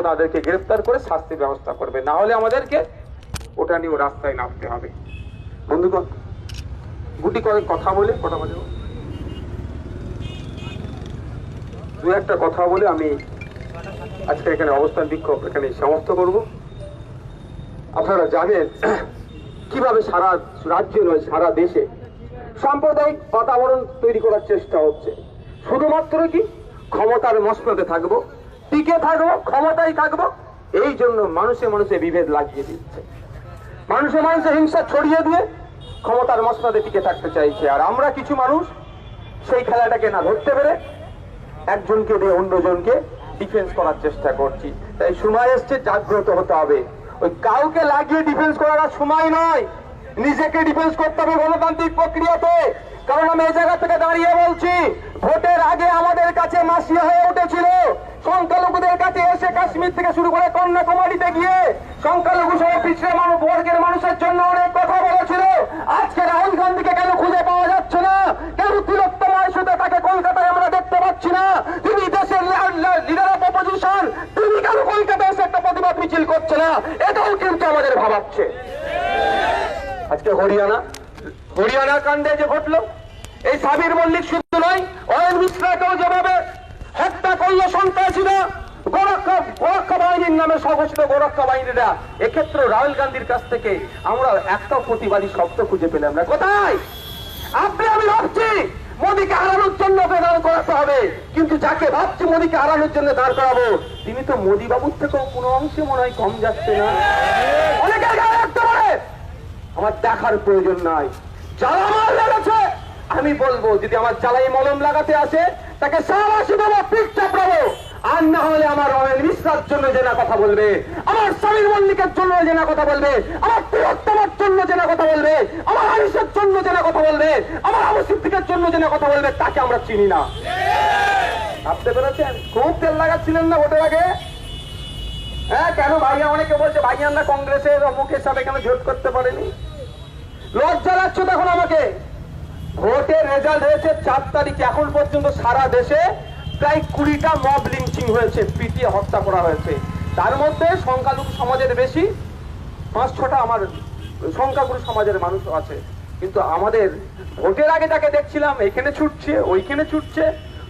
তাদেরকে গ্রেফতার করে শাস্তির ব্যবস্থা করবে। না হলে আমাদেরকে ওটা নিয়ে রাস্তায় নামতে হবে। বন্ধুগণ, গুটি কয়েক কথা বলে কথা বলে। দু একটা কথা বলে আমি আজকে এখানে অবস্থান বিক্ষোভ এখানে সমাপ্ত করব। আপনারা জানেন, কীভাবে সারা রাজ্য নয়, সারা দেশে সাম্প্রদায়িক বাতাবরণ তৈরি করার চেষ্টা হচ্ছে। শুধুমাত্র কি, ক্ষমতার মসনদে থাকব। টিকে থাকব ক্ষমতায় থাকব। এই জন্য মানুষে মানুষে বিভেদ লাগিয়ে দিচ্ছে। মানুষে মানুষে হিংসা ছড়িয়ে দিয়ে ক্ষমতার মসনদে টিকে থাকতে চাইছে। আর আমরা কিছু মানুষ সেই খেলাটাকে না ধরতে পেরে একজনকে দিয়ে অন্যজনকে ডিফেন্স করার চেষ্টা করছি। তাই সময় এসছে, জাগ্রত হতে হবে। ওই কাউকে লাগিয়ে ডিফেন্স করার সময় নয়। নিজেকে ডিফেন্স করতে হবে গণতান্ত্রিক প্রক্রিয়াতে। কারণ আমি এই জায়গা থেকে দাঁড়িয়ে বলছি, ভোটের আগে আমাদের কাছে মাসিয়া হয়ে উঠেছিল। সংখ্যালঘুদের কাছে এসে কাশ্মীর থেকে শুরু করে কন্যাকুমারীতে গিয়ে সংখ্যালঘু সহ পিছিয়ে মানুষ বর্গের মানুষের জন্য অনেক কথা বলেছিল। আজকে রাহুল গান্ধীকে কেন খুঁজে পাওয়া যাচ্ছে না? কেন তিলোত্তমা ইস্যুতে তাকে কলকাতায় আমরা দেখতে পাচ্ছি না? তিনি দেশের লিডার অফ অপোজিশন তিনি কেন কলকাতায় এসে একটা প্রতিবাদ মিছিল করছে না? এটাও কিন্তু আমাদের ভাবাচ্ছে। আজকে হরিয়ানা হরিয়ানা কাণ্ডে যে ঘটলো, এই সাবির মল্লিক শুধু নয়, অয়ন মিশ্রাকেও যেভাবে করল সন্ত্রাসীরা গোরক্ষা গোরক্ষা বাহিনীর নামে গোরক্ষা বাহিনীরা। এক্ষেত্রে রাহুল গান্ধীর কাছ থেকে আমরা একটাও প্রতিবাদী শব্দ খুঁজে পেলাম না। কোথায়? আপনি, আমি ভাবছি মোদীকে হারানোর জন্য দাঁড় করাতে হবে। কিন্তু যাকে ভাবছি মোদীকে হারানোর জন্য দাঁড় করাবো তিনি তো মোদী বাবুর থেকেও কোনো অংশে মনে হয় কম যাচ্ছে না। আমার দেখার প্রয়োজন নাই। যারা লাগাচ্ছে আমি বলব, যদি আমার জ্বালাই মলম লাগাতে আসে তাকে সারাশি দেবো, পিঠ চাপড়াবো। আর না হলে আমার রয়েল মিশ্রার জন্য জেনা কথা বলবে, আমার স্বামীর মল্লিকের জন্য জেনা কথা বলবে, আমার প্রিয়তমার জন্য জেনা কথা বলবে, আমার আনিসের জন্য জেনা কথা বলবে, আমার আবু সিদ্দিকের জন্য জেনা কথা বলবে, তাকে আমরা চিনি না। ভাবতে পেরেছেন? খুব তেল লাগাচ্ছিলেন না ভোটের আগে? হ্যাঁ কেন? ভাইয়া অনেকে বলছে ভাইয়ানরা কংগ্রেসের অমুকের সাথে কেন জোট করতে পারেনি। লজ্জা লাগছে তখন আমাকে। ভোটের রেজাল্ট হয়েছে চার তারিখে। এখন পর্যন্ত সারা দেশে প্রায় কুড়িটা মব লিঞ্চিং হয়েছে, পিটিয়ে হত্যা করা হয়েছে। তার মধ্যে সংখ্যালঘু সমাজের বেশি, পাঁচ ছটা আমার সংখ্যাগুরু সমাজের মানুষ আছে। কিন্তু আমাদের ভোটের আগে যাকে দেখছিলাম, এখানে ছুটছে, ওইখানে ছুটছে,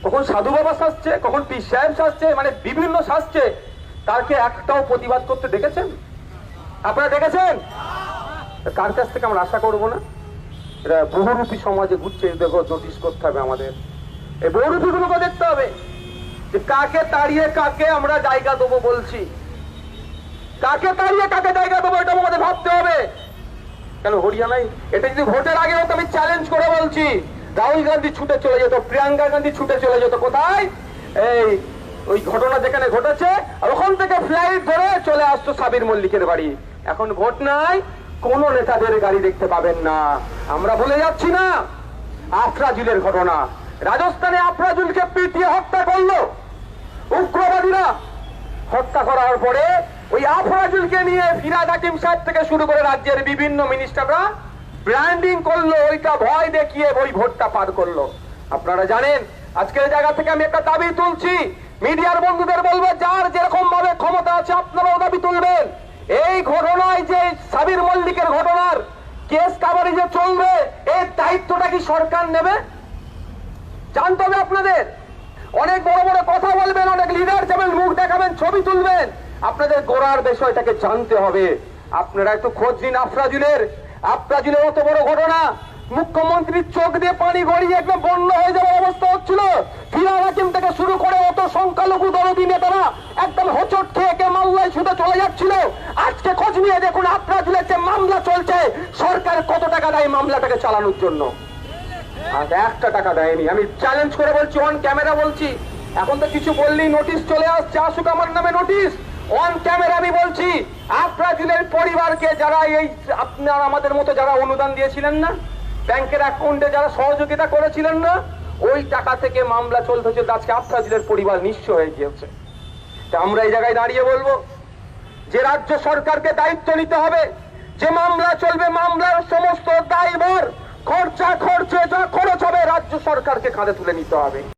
কখন সাধু বাবা সাজছে কখন পীর সাহেব সাজছে মানে বিভিন্ন সাজছে তাকে একটাও প্রতিবাদ করতে দেখেছেন? আপনারা দেখেছেন? কার কাছ থেকে আমরা আশা করব না? বহুরূপী সমাজে ঘুরছে। দেখো নোটিস করতে হবে আমাদের। এই বহুরূপী গুলোকে দেখতে হবে যে কাকে তাড়িয়ে কাকে আমরা জায়গা দেবো বলছি। কাকে তাড়িয়ে কাকে জায়গা দেবো এটা আমাদের ভাবতে হবে। কেন, হরিয়ানায়? এটা যদি ভোটের আগে হতো আমি চ্যালেঞ্জ করে বলছি। রাহুল গান্ধী ছুটে চলে যেত, প্রিয়াঙ্কা গান্ধী ছুটে চলে যেত, কোথায়? এই, ওই ঘটনা যেখানে ঘটেছে, আর ওখান থেকে ফ্লাইট ধরে চলে আসতো সাবির মল্লিকের বাড়ি। এখন ভোট নাই কোন নেতাদের গাড়ি দেখতে পাবেন না। আমরা বলে যাচ্ছি না। আফরাজুলের ঘটনা। রাজস্থানে আফরাজুলকে পিটিয়ে হত্যা করল। উগ্রবাদীরা হত্যা করার পরে ওই আফরাজুলকে নিয়ে ফিরাদ হাকিম সাহেব থেকে শুরু করে রাজ্যের বিভিন্ন মিনিস্টাররা ব্র্যান্ডিং করল, ওইটা ভয় দেখিয়ে ওই ভোটটা পার করল। আপনারা জানেন, আজকের জায়গা থেকে আমি একটা দাবি তুলছি। মিডিয়ার বন্ধুদের বলব, যার যেরকম ভাবে ক্ষমতা আছে, আপনারাও দাবি তুলবেন। এই ঘটনায় যে সাবির মল্লিকের ঘটনার কেস কাভারি যে চলবে, এর দায়িত্বটা কি সরকার নেবে? জানতে হবে আপনাদের। অনেক বড় বড় কথা বলবেন, অনেক লিডার যাবেন মুখ দেখাবেন, ছবি তুলবেন। আপনাদের গোড়ার বিষয়টাকে জানতে হবে। আপনারা একটু খোঁজ নিন আফরাজুলের। আফরাজুলের অত বড় ঘটনা, মুখ্যমন্ত্রীর চোখ দিয়ে পানি গড়িয়ে একদম বন্য হয়ে যাওয়ার অবস্থা হচ্ছিল ফিরা হাকিম থেকে শুরু করে অত সংখ্যালঘু দলদি নেতারা একদম হোচট খেয়ে কে মামলায় শুধু চলে যাচ্ছিল আজকে খোঁজ নিয়ে দেখুন আফরাজুলের যে মামলা চলছে সরকার কত টাকা দেয় মামলাটাকে চালানোর জন্য? আর একটা টাকা দেয়নি। আমি চ্যালেঞ্জ করে বলছি অন ক্যামেরা বলছি। এখন তো কিছু বললেই নোটিশ চলে আসছে, আসুক আমার নামে নোটিশ অন ক্যামেরা আমি বলছি, আফরাজুলের পরিবারকে যারা এই আপনার আমাদের মতো যারা অনুদান দিয়েছিলেন না, ব্যাংকের অ্যাকাউন্টে যারা সহযোগিতা করেছিলেন না, ওই টাকা থেকে মামলা চলতে চলতে আজকে আফরাজুলের পরিবার নিঃস্ব হয়ে গিয়েছে। তা আমরা এই জায়গায় দাঁড়িয়ে বলব, যে রাজ্য সরকারকে দায়িত্ব নিতে হবে যে মামলা চলবে, মামলার সমস্ত দায়ভার খরচা খরচে যা খরচ হবে, রাজ্য সরকারকে কাঁধে তুলে নিতে হবে।